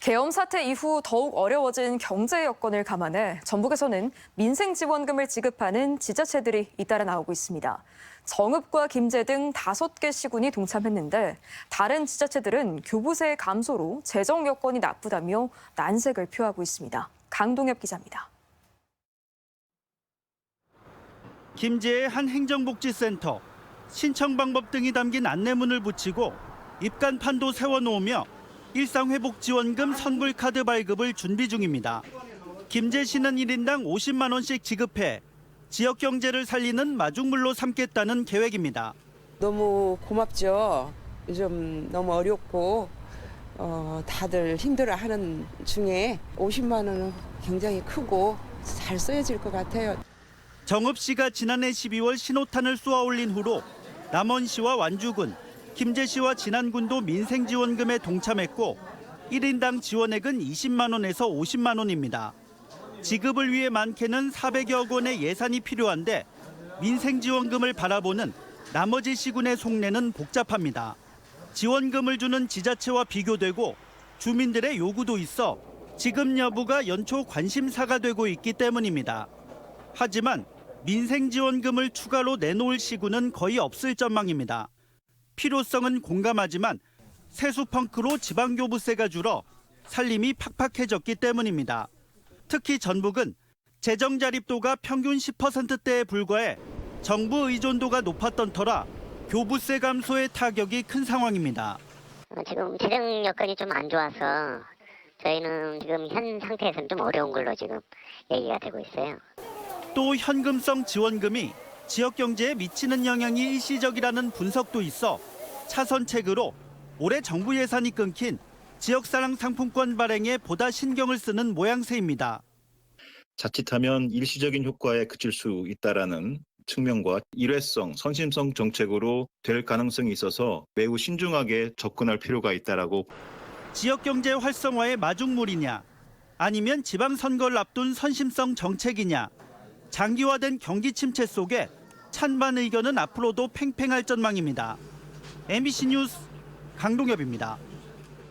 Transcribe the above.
계엄 사태 이후 더욱 어려워진 경제 여건을 감안해 전북에서는 민생 지원금을 지급하는 지자체들이 잇따라 나오고 있습니다. 정읍과 김제 등 다섯 개 시군이 동참했는데 다른 지자체들은 교부세 감소로 재정 여건이 나쁘다며 난색을 표하고 있습니다. 강동엽 기자입니다. 김제의 한 행정복지센터 신청 방법 등이 담긴 안내문을 붙이고 입간판도 세워놓으며 일상회복지원금 선불카드 발급을 준비 중입니다. 김제시는 1인당 50만 원씩 지급해 지역 경제를 살리는 마중물로 삼겠다는 계획입니다. 너무 고맙죠. 요즘 너무 어렵고 어, 다들 힘들어하는 중에 50만 원은 굉장히 크고 잘 써야질 것 같아요. 정읍시가 지난해 12월 신호탄을 쏘아 올린 후로 남원시와 완주군, 김제시와 진안군도 민생지원금에 동참했고 1인당 지원액은 20만 원에서 50만 원입니다. 지급을 위해 많게는 400여 원의 예산이 필요한데 민생지원금을 바라보는 나머지 시군의 속내는 복잡합니다. 지원금을 주는 지자체와 비교되고 주민들의 요구도 있어 지급 여부가 연초 관심사가 되고 있기 때문입니다. 하지만 민생지원금을 추가로 내놓을 시군은 거의 없을 전망입니다. 필요성은 공감하지만 세수 펑크로 지방교부세가 줄어 살림이 팍팍해졌기 때문입니다. 특히 전북은 재정 자립도가 평균 10%대에 불과해 정부 의존도가 높았던 터라 교부세 감소의 타격이 큰 상황입니다. 어, 지금 재정 여건이 좀 안 좋아서 저희는 지금 현 상태에서는 좀 어려운 걸로 지금 얘기가 되고 있어요. 또 현금성 지원금이 지역 경제에 미치는 영향이 일시적이라는 분석도 있어 차선책으로 올해 정부 예산이 끊긴 지역사랑 상품권 발행에 보다 신경을 쓰는 모양새입니다. 자칫하면 일시적인 효과에 그칠 수 있다라는 측면과 일회성, 선심성 정책으로 될 가능성이 있어서 매우 신중하게 접근할 필요가 있다라고 지역 경제 활성화의 마중물이냐 아니면 지방 선거를 앞둔 선심성 정책이냐 장기화된 경기 침체 속에 찬반 의견은 앞으로도 팽팽할 전망입니다. MBC 뉴스 강동엽입니다.